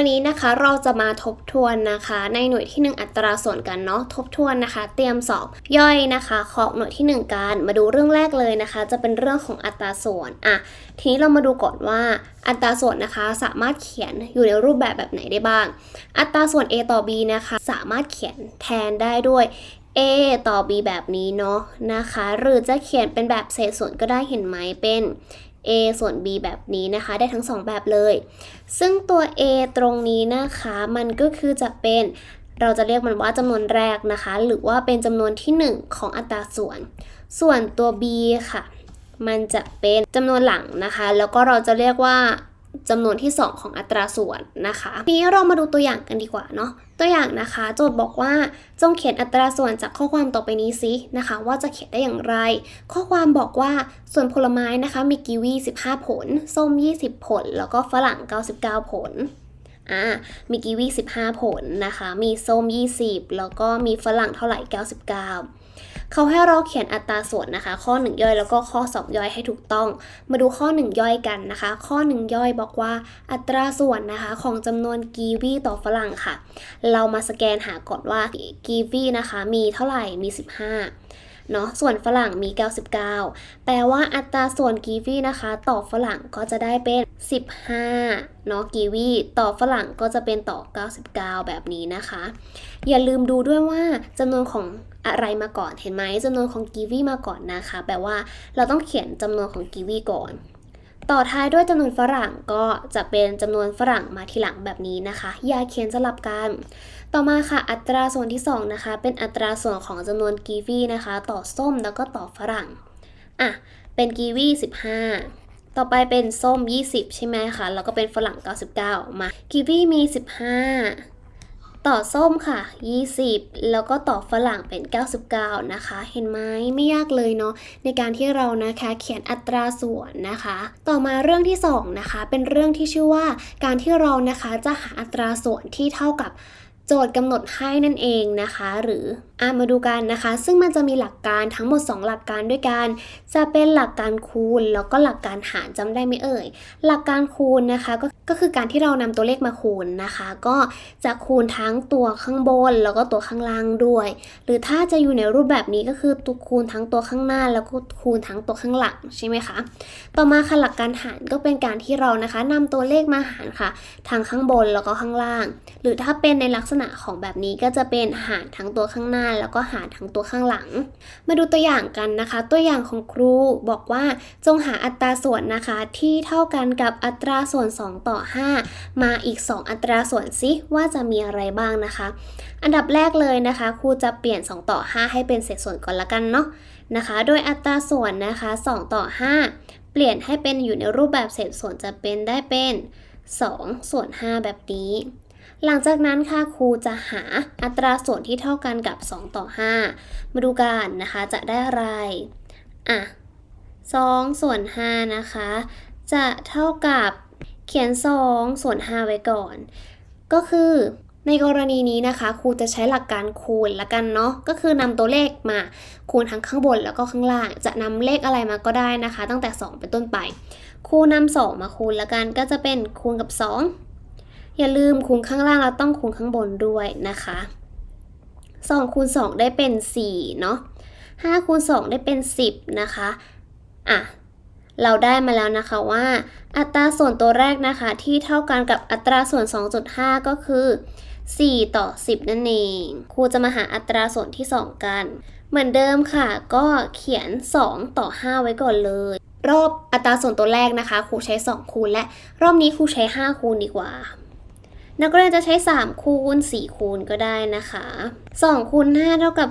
วันนี้นะคะเราจะมาทบทวนนะคะ ในหน่วยที่ 1 อัตราส่วนกันเนาะทบทวนนะคะ เตรียมสอบย่อยนะคะของหน่วยที่ 1 กันมาดูเรื่องแรกเลยนะคะ จะเป็นเรื่องของอัตราส่วนอะทีนี้เรามาดูก่อนว่าอัตราส่วนนะคะสามารถเขียนอยู่ในรูปแบบแบบไหนได้บ้าง อัตราส่วน a ต่อ b นะคะ สามารถเขียนแทนได้ด้วย a ต่อ b แบบนี้เนาะนะคะ หรือจะเขียนเป็นแบบเศษส่วนก็ได้เห็นไหมเป็น a ส่วน b แบบนี้นะคะได้ทั้งสองแบบเลย ซึ่งตัว a ตรงนี้นะคะมันก็คือจะเป็นเราจะเรียกมันว่าจำนวนแรกนะคะ หรือว่าเป็นจำนวนที่ 1 ของอัตราส่วน ส่วนตัว b ค่ะ มันจะเป็นจำนวนหลังนะคะ แล้วก็เราจะเรียกว่า จำนวนที่ 2 ของอัตราส่วนนะคะทีนี้เรามาดูตัวอย่างกันดีกว่าเนาะตัวอย่างนะคะ โจทย์บอกว่าจงเขียนอัตราส่วนจากข้อความต่อไปนี้สินะคะ ว่าจะเขียนได้อย่างไร ข้อความบอกว่าส่วนผลไม้นะคะมีกีวี 15 ผล ส้ม 20 ผล แล้วก็ฝรั่ง 99 ผลอ่ามีกีวี 15 ผลนะคะ มีส้ม 20 แล้วก็มีฝรั่งเท่าไหร่ 99 เขาให้เราเขียนอัตราส่วนนะคะ ข้อ 1 ย่อยแล้วก็ข้อ 2 ย่อยให้ถูกต้อง มาดูข้อ 1 ย่อยกันนะคะ ข้อ 1 ย่อยบอกว่าอัตราส่วนนะคะของจำนวนกีวีต่อฝรั่งค่ะ เรามาสแกนหาก่อนว่ากีวีนะคะมีเท่าไหร่มี 15 เนาะส่วนฝรั่งมี 99 แปลว่าอัตราส่วนกีวีนะคะ ต่อฝรั่งก็จะได้เป็น 15เนาะกีวีต่อฝรั่งก็จะเป็นต่อ 99 แบบนี้นะคะ อย่าลืมดูด้วยว่าจำนวนของอะไรมาก่อนเห็นไหมจำนวนของกีวีมาก่อนนะคะ แปลว่าเราต้องเขียนจำนวนของกีวีก่อนต่อท้ายด้วยจำนวนฝรั่งก็จะเป็นจำนวนฝรั่งมาทีหลังแบบนี้นะคะ อย่าเขียนสลับกัน ต่อมาค่ะอัตราส่วนที่ 2 นะคะ เป็นอัตราส่วนของจำนวนกีวีนะคะ ต่อส้มแล้วก็ต่อฝรั่งอะเป็นกีวี15 ต่อไปเป็นส้ม 20 ใช่ไหมคะแล้วก็เป็นฝรั่ง 99 มากีวีมี 15ต่อส้มค่ะ 20 แล้วก็ต่อฝรั่งเป็น 99 นะคะ เห็นไหมไม่ยากเลยเนาะในการที่เรานะคะเขียนอัตราส่วนนะคะ ต่อมาเรื่องที่ 2 นะคะ เป็นเรื่องที่ชื่อว่าการที่เรานะคะจะหาอัตราส่วนที่เท่ากับ โจทย์กำหนดให้นั่นเองนะคะ หรืออามาดูกันนะคะ ซึ่งมันจะมีหลักการทั้งหมด 2 หลักการด้วยกัน จะเป็นหลักการคูณ แล้วก็หลักการหารจำได้ไหมเอ่ย หลักการคูณนะคะก็ก็คือการที่เรานำตัวเลขมาคูณนะคะ ก็จะคูณทั้งตัวข้างบน แล้วก็ตัวข้างล่างด้วย หรือถ้าจะอยู่ในรูปแบบนี้ก็คือตัวคูณทั้งตัวข้างหน้า แล้วก็คูณทั้งตัวข้างหลังใช่ไหมคะ ต่อมาค่ะหลักการหารก็เป็นการที่เรานะคะนำตัวเลขมาหารค่ะทางข้างบนแล้วก็ข้างล่าง หรือถ้าเป็นในลักษณะของแบบนี้ก็จะเป็นหารทั้งตัวข้างหน้า แล้วก็หารทั้งตัวข้างหลัง มาดูตัวอย่างกันนะคะ ตัวอย่างของครูบอกว่าจงหาอัตราส่วนนะคะที่เท่ากันกับอัตราส่วน 2 ต่อ 5 มาอีก 2 อัตราส่วนซิว่าจะมีอะไรบ้างนะคะ อันดับแรกเลยนะคะครูจะเปลี่ยน 2 ต่อ 5 ให้เป็นเศษส่วนก่อนละกันเนาะนะคะ โดยอัตราส่วนนะคะ 2 ต่อ 5 เปลี่ยนให้เป็นอยู่ในรูปแบบเศษส่วนจะเป็นได้เป็น2ส่วน5แบบนี้ หลังจากนั้นค่ะครูจะหาอัตราส่วนที่เท่ากันกับ 2 ต่อ 5 มาดูกันนะคะจะได้อะไร อะ2ส่วน5นะคะ จะเท่ากับเขียน 2 ส่วน 5 ไว้ก่อน ก็คือในกรณีนี้นะคะ ครูจะใช้หลักการคูณละกันเนาะก็คือนำตัวเลขมาคูณทั้งข้างบนแล้วก็ข้างล่าง จะนำเลขอะไรมาก็ได้นะคะ ตั้งแต่ 2 เป็นต้นไป ครูนำ2มาคูณละกันก็จะเป็นคูณกับ 2 อย่าลืมคูณข้างล่างแล้วต้องคูณข้างบนด้วยนะคะ2คูณ2ได้เป็น4เนาะ5คูณ2ได้เป็น 10 นะคะอะเราได้มาแล้วนะคะว่า อัตราส่วนตัวแรกนะคะที่เท่ากันกับอัตราส่วน 2.5 ก็คือ 4 ต่อ 10 นั่นเอง ครูจะมาหาอัตราส่วนที่ 2 กัน เหมือนเดิมค่ะ ก็เขียน 2 ต่อ 5 ไว้ก่อนเลย รอบอัตราส่วนตัวแรกนะคะ ครูใช้ 2 คูณและรอบนี้ครูใช้ 5 คูณดีกว่า นักเรียนจะใช้ 3 คูณ 4 คูณก็ได้นะคะ 2 คูณ 5 เท่ากับ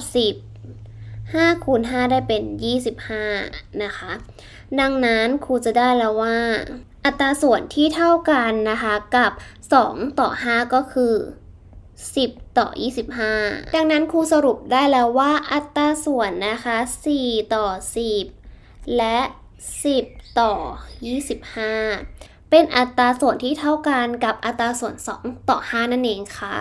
10 5 คูณ 5 ได้เป็น 25 นะคะ ดังนั้นครูจะได้แล้วว่า อัตราส่วนที่เท่ากันนะคะกับ 2 ต่อ 5 ก็คือ 10 ต่อ 25 ดังนั้นครูสรุปได้แล้วว่าอัตราส่วนนะคะ 4 ต่อ 10 และ 10 ต่อ 25 เป็นอัตราส่วนที่เท่ากันกับอัตราส่วน 2 ต่อ 5 นั่นเองค่ะ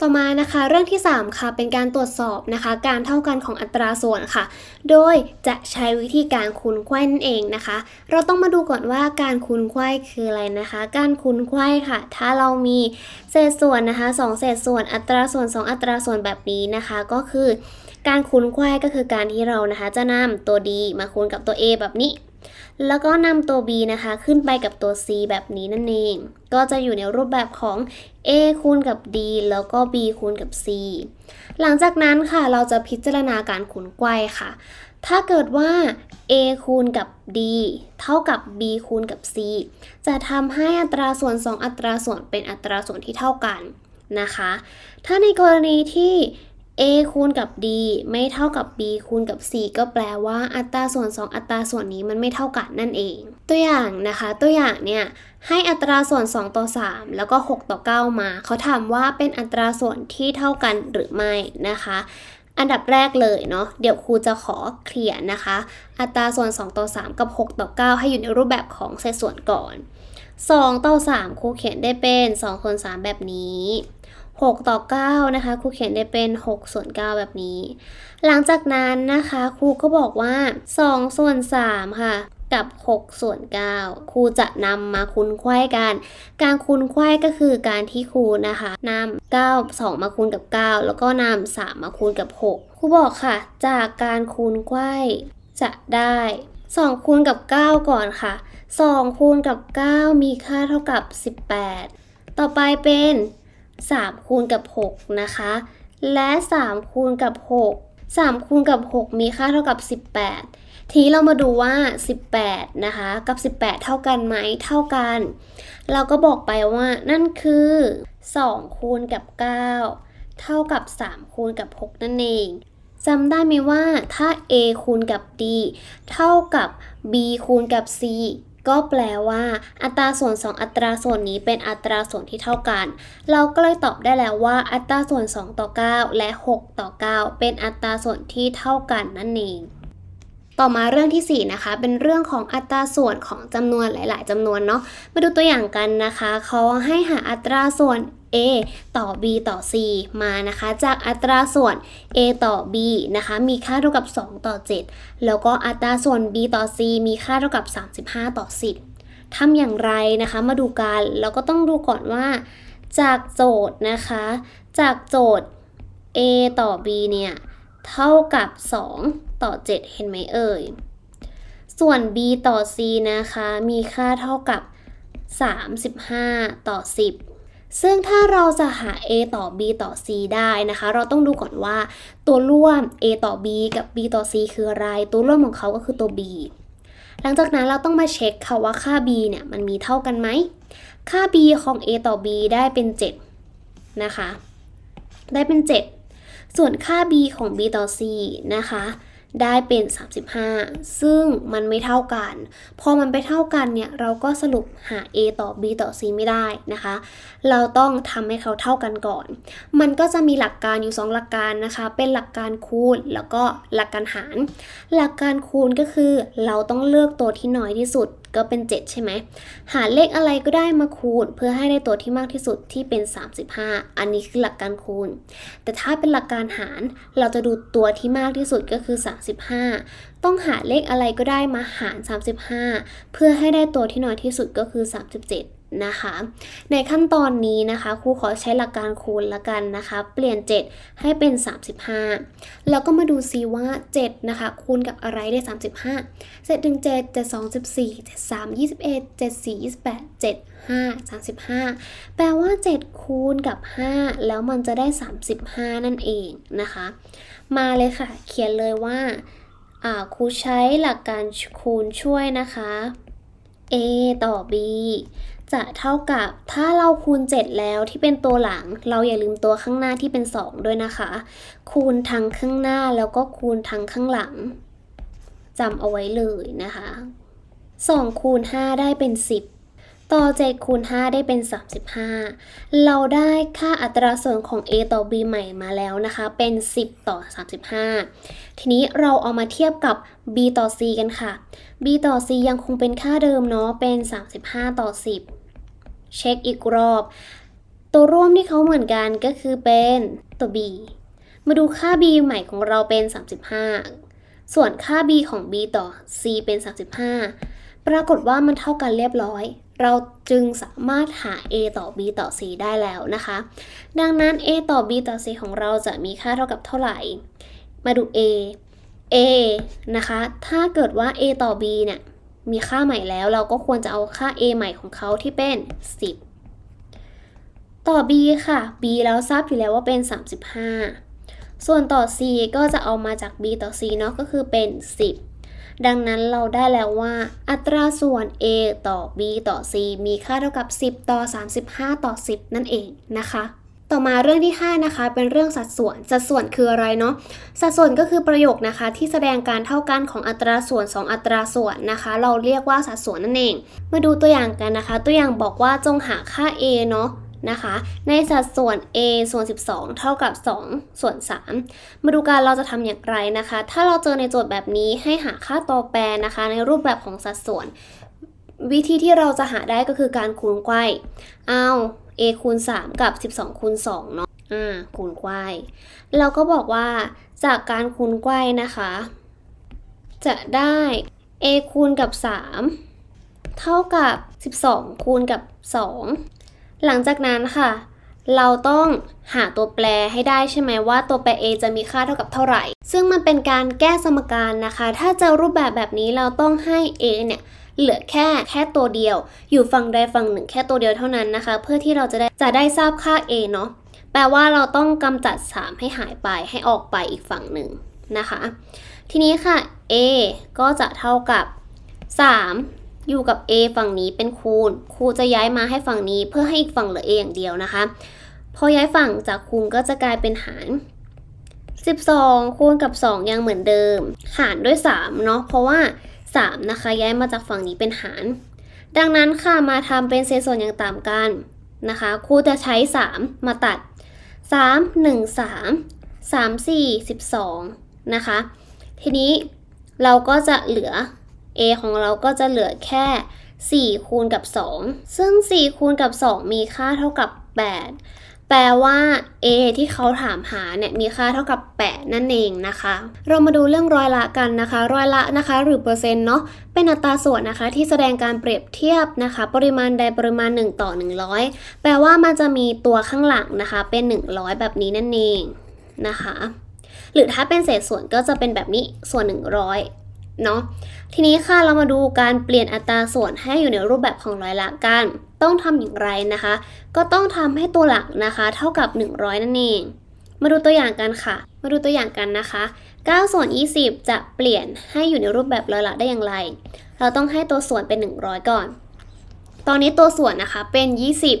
ต่อมานะคะเรื่องที่ 3 ค่ะ เป็นการตรวจสอบนะคะ การเท่ากันของอัตราส่วนค่ะ โดยจะใช้วิธีการคูณไขว้นั่นเองนะคะ เราต้องมาดูก่อนว่าการคูณไขว้คืออะไรนะคะ การคูณไขว้ค่ะ ถ้าเรามีเศษส่วนนะคะสองเศษส่วนอัตราส่วน 2 อัตราส่วนแบบนี้นะคะ ก็คือ การคูณไขว้ก็คือการที่เรานะคะ จะนำตัว d มาคูณกับตัว a แบบนี้ แล้วก็นำตัว b นะคะ ขึ้นไปกับตัว c แบบนี้นั่นเอง ก็จะอยู่ในรูปแบบของ a คูณกับ d แล้วก็ b คูณกับ c หลังจากนั้นค่ะเราจะพิจารณาการคูณไขว้ค่ะ ถ้าเกิดว่า a คูณกับ d เท่ากับ b คูณกับ c จะทำให้อัตราส่วน 2 อัตราส่วนเป็นอัตราส่วนที่เท่ากันนะคะ ถ้าในกรณีที่ a คูณกับ d ไม่เท่ากับ b คูณกับ c ก็แปลว่าอัตราส่วน 2 อัตราส่วนนี้มันไม่เท่ากันนั่นเอง ตัวอย่างนะคะ ตัวอย่างเนี่ยให้อัตราส่วน 2 ต่อ 3 แล้วก็ 6 ต่อ 9 มา เขาถามว่าเป็นอัตราส่วนที่เท่ากันหรือไม่นะคะ อันดับแรกเลยเนาะเดี๋ยวครูจะขอเคลียร์นะคะ อัตราส่วน 2 ต่อ 3 กับ 6 ต่อ 9 ให้อยู่ในรูปแบบของเศษส่วนก่อน 2 ต่อ 3 ครูเขียนได้เป็น2ส่วน3แบบนี้ 6 ต่อ 9 นะคะครูเขียนได้เป็น 6 ส่วน 9 แบบนี้ หลังจากนั้นนะคะครูก็บอกว่า 2 ส่วน 3 ค่ะ กับ 6 ส่วน 9 ครูจะนำมาคูณไขว้กัน การคูณไขว้ก็คือการที่ครูนะคะนำ9 2 มาคูณกับ 9 แล้วก็นำ3 มาคูณกับ 6 ครูบอกค่ะ จากการคูณไขว้จะได้ 2 คูณกับ 9 ก่อนค่ะ 2 คูณกับ 9 มีค่าเท่ากับ 18 ต่อไปเป็น 3 คูณกับ 6 นะคะ และ 3 คูณกับ 6 3 คูณกับ 6 มีค่าเท่ากับ 18 ทีนี้เรามาดูว่า 18 นะคะ กับ 18 เท่ากันไหมเท่ากัน เราก็บอกไปว่านั่นคือ 2 คูณกับ 9 เท่ากับ 3 คูณกับ 6 นั่นเองจำได้ไหมว่าถ้า a คูณกับ d เท่ากับ b คูณกับ c ก็แปลว่า อัตราส่วน 2 อัตราส่วนนี้เป็นอัตราส่วนที่เท่ากัน เราก็เลยตอบได้แล้วว่า อัตราส่วน 2 ต่อ 9 และ 6 ต่อ 9 เป็นอัตราส่วนที่เท่ากันนั่นเอง ต่อมาเรื่องที่ 4 นะคะ เป็นเรื่องของอัตราส่วนของจำนวนหลาย ๆจำนวนเนาะ มาดูตัวอย่างกันนะคะ เขาให้หาอัตราส่วน a ต่อ b ต่อ c มานะคะ จากอัตราส่วน a ต่อ b นะคะ มีค่าเท่ากับ 2 ต่อ 7 แล้วก็อัตราส่วน b ต่อ c มีค่าเท่ากับ 35 ต่อ 10ทำอย่างไรนะคะ มาดูกันเราก็ต้องดูก่อนว่า จากโจทย์นะคะ จากโจทย์ a ต่อ b เนี่ย เท่ากับ 2 ต่อ 7 เห็นไหมเอ่ย ส่วน b ต่อ c นะคะ มีค่าเท่ากับ 35 ต่อ 10 ซึ่งถ้าเราจะหา a ต่อ b ต่อ c ได้นะคะ เราต้องดูก่อนว่า ตัวร่วม a ต่อ b กับ b ต่อ c คืออะไร ตัวร่วมของเขาก็คือตัว b หลังจากนั้นเราต้องมาเช็คค่ะว่าค่า b เนี่ยมันมีเท่ากันไหม ค่า b ของ a ต่อ b ได้เป็น 7 นะคะ ได้เป็น 7 ส่วนค่า b ของ b ต่อ c นะคะ ได้เป็น 35 ซึ่งมันไม่เท่ากัน พอมันไปเท่ากันเนี่ย เราก็สรุปหา a ต่อ b ต่อ c ไม่ได้นะคะ เราต้องทำให้เขาเท่ากันก่อน มันก็จะมีหลักการอยู่ 2 หลักการนะคะ เป็นหลักการคูณแล้วก็หลักการหาร หลักการคูณก็คือเราต้องเลือกตัวที่น้อยที่สุด ก็เป็น 7 ใช่ไหม หาเลขอะไรก็ได้มาคูณ เพื่อให้ได้ตัวที่มากที่สุดที่เป็น 35 อันนี้คือหลักการคูณ แต่ถ้าเป็นหลักการหารเราจะดูตัวที่มากที่สุดก็คือ 35 ต้องหาเลขอะไรก็ได้มาหาร 35 เพื่อให้ได้ตัวที่น้อยที่สุดก็คือ 37 นะคะ ในขั้นตอนนี้นะคะครูขอใช้หลักการคูณละกันนะคะ เปลี่ยน 7 ให้เป็น 35 แล้วก็มาดูซิว่า 7 นะคะ คูณกับอะไรได้ 35 7ถึง7 7 2 14 7 3 21 7 4 28 7 5 35 แปลว่า 7 คูณกับ 5 แล้วมันจะได้ 35 นั่นเองนะคะ มาเลยค่ะ เขียนเลยว่าอ่าครูใช้หลักการคูณช่วยนะคะ a ต่อ b จะเท่ากับถ้าเราคูณ 7 แล้วที่เป็นตัวหลัง เราอย่าลืมตัวข้างหน้าที่เป็น 2 ด้วยนะคะ คูณทั้งข้างหน้าแล้วก็คูณทั้งข้างหลังจำเอาไว้เลยนะคะ 2 คูณ 5 ได้เป็น 10 ต่อ7คูณ5ได้เป็น 35 เราได้ค่าอัตราส่วนของ a ต่อ b ใหม่มาแล้วนะคะ เป็น 10 ต่อ 35 ทีนี้เราเอามาเทียบกับ b ต่อ c กันค่ะ b ต่อ c ยังคงเป็นค่าเดิมเนาะ เป็น 35 ต่อ 10 เช็คอีกรอบ ตัวร่วมที่เขาเหมือนกันก็คือเป็นตัว b มาดูค่า b ใหม่ของเราเป็น 35 ส่วนค่า b ของ b ต่อ c เป็น 35 ปรากฏว่ามันเท่ากันเรียบร้อย เราจึงสามารถหา a ต่อ b ต่อ c ได้แล้วนะคะ ดังนั้น a ต่อ b ต่อ c ของเราจะมีค่าเท่ากับเท่าไหร่ มาดู a a นะคะ ถ้าเกิดว่า a ต่อ b เนี่ย มีค่าใหม่แล้ว เราก็ควรจะเอาค่า a ใหม่ของเขาที่เป็น 10 ต่อ b ค่ะ b แล้วทราบอยู่แล้วว่าเป็น 35 ส่วนต่อ c ก็จะเอามาจาก b ต่อ c เนาะ ก็คือเป็น 10 ดังนั้นเราได้แล้วว่า อัตราส่วน a ต่อ b ต่อ c มีค่าเท่ากับ 10 ต่อ 35 ต่อ 10 นั่นเองนะคะ ต่อมาเรื่องที่ 5 นะคะ เป็นเรื่องสัดส่วน สัดส่วนคืออะไรเนาะ สัดส่วนก็คือประโยคนะคะ ที่แสดงการเท่ากันของอัตราส่วน 2 อัตราส่วนนะคะ เราเรียกว่าสัดส่วนนั่นเอง มาดูตัวอย่างกันนะคะ ตัวอย่างบอกว่าจงหาค่า a เนาะ นะคะ ในสัดส่วน a ส่วน 12 เท่ากับ 2 ส่วน 3 มาดูกันเราจะทำอย่างไรนะคะ ถ้าเราเจอในโจทย์แบบนี้ให้หาค่าตัวแปรนะคะ ในรูปแบบของสัดส่วน วิธีที่เราจะหาได้ก็คือการคูณไกว้เอา a คูณ 3 กับ 12 คูณ 2 เนาะอ่าคูณไกว้เราก็บอกว่าจากการคูณไกว้นะคะ จะได้ a คูณกับ 3 เท่ากับ 12 คูณกับ 2 หลังจากนั้นค่ะ เราต้องหาตัวแปรให้ได้ใช่ไหมว่าตัวแปร a จะมีค่าเท่ากับเท่าไหร่ ซึ่งมันเป็นการแก้สมการนะคะ ถ้าเจอรูปแบบแบบนี้เราต้องให้ a เนี่ยเหลือแค่แค่ตัวเดียว อยู่ฝั่งใดฝั่งหนึ่งแค่ตัวเดียวเท่านั้นนะคะ เพื่อที่เราจะได้จะได้ทราบค่า a เนาะแปลว่าเราต้องกำจัด 3 ให้หายไปให้ออกไปอีกฝั่งหนึ่งนะคะ ทีนี้ค่ะ a ก็จะเท่ากับ 3 อยู่กับ a ฝั่งนี้เป็นคูณครูจะย้ายมาให้ฝั่งนี้เพื่อให้อีกฝั่งเหลือ a อย่างเดียวนะคะ พอย้ายฝั่งจากคูณก็จะกลายเป็นหาร 12 คูณกับ 2 ยังเหมือนเดิม หารด้วย3เนาะเพราะว่า 3 นะคะ ย้ายมาจากฝั่งนี้เป็นหาร ดังนั้นค่ะมาทำเป็นเศษส่วนอย่างต่างกันนะคะครูจะใช้ 3 มาตัด 3 1 3 3 4 12 นะคะ ทีนี้เราก็จะเหลือ a ของเราก็จะเหลือแค่ 4 คูณกับ 2 ซึ่ง 4 คูณกับ 2 มีค่าเท่ากับ 8 แปลว่า a ที่เขาถามหาเนี่ยมีค่าเท่ากับ 8 นั่นเองนะคะ เรามาดูเรื่องร้อยละกันนะคะ ร้อยละนะคะ หรือเปอร์เซ็นต์เนาะเป็นอัตราส่วนนะคะที่แสดงการเปรียบเทียบนะคะ ปริมาณใดปริมาณ 1 ต่อ 100 แปลว่ามันจะมีตัวข้างหลังนะคะ เป็น 100 แบบนี้นั่นเองนะคะ หรือถ้าเป็นเศษส่วนก็จะเป็นแบบนี้ส่วน 100 เนาะทีนี้ค่ะเรามาดูการเปลี่ยนอัตราส่วนให้อยู่ในรูปแบบของร้อยละกัน ต้องทำอย่างไรนะคะ ก็ต้องทำให้ตัวหลักนะคะ เท่ากับ 100 นั่นเอง มาดูตัวอย่างกันค่ะ มาดูตัวอย่างกันนะคะ9ส่วน20 จะเปลี่ยนให้อยู่ในรูปแบบร้อยละได้อย่างไร เราต้องให้ตัวส่วนเป็น 100 ก่อน ตอนนี้ตัวส่วนนะคะเป็น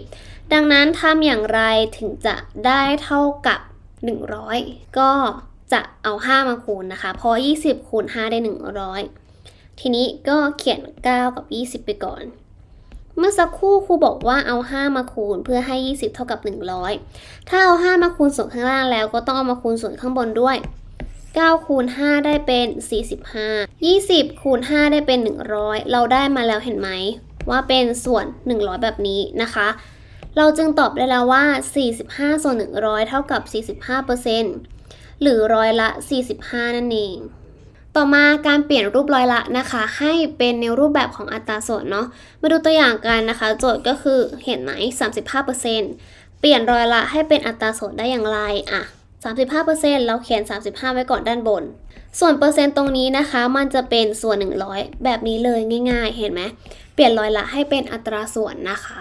20 ดังนั้นทำอย่างไรถึงจะได้เท่ากับ 100 ก็ จะเอา 5 มาคูณนะคะ เพราะ 20 คูณ 5 ได้ 100 ทีนี้ก็เขียน 9 กับ 20 ไปก่อน เมื่อสักครู่ครูบอกว่าเอา 5 มาคูณเพื่อให้ 20 เท่ากับ 100 ถ้าเอา 5 มาคูณส่วนข้างล่างแล้วก็ต้องเอามาคูณส่วนข้างบนด้วย 9 คูณ 5 ได้เป็น 45 20 คูณ 5 ได้เป็น 100 เราได้มาแล้วเห็นไหม ว่าเป็นส่วน 100 แบบนี้นะคะ เราจึงตอบได้แล้วว่า 45 ส่วน 100 เท่ากับ 45% หรือร้อยละ 45 นั่นเอง ต่อมาการเปลี่ยนรูปร้อยละนะคะ ให้เป็นในรูปแบบของอัตราส่วนเนาะมาดูตัวอย่างกันนะคะ โจทย์ก็คือเห็นไหม 35%เปลี่ยนร้อยละให้เป็นอัตราส่วนได้อย่างไรอะ35%เราเขียน 35 ไว้ก่อนด้านบน ส่วนเปอร์เซ็นต์ตรงนี้นะคะ มันจะเป็นส่วน 100 แบบนี้เลยง่าย ๆ เห็นไหม เปลี่ยนร้อยละให้เป็นอัตราส่วนนะคะ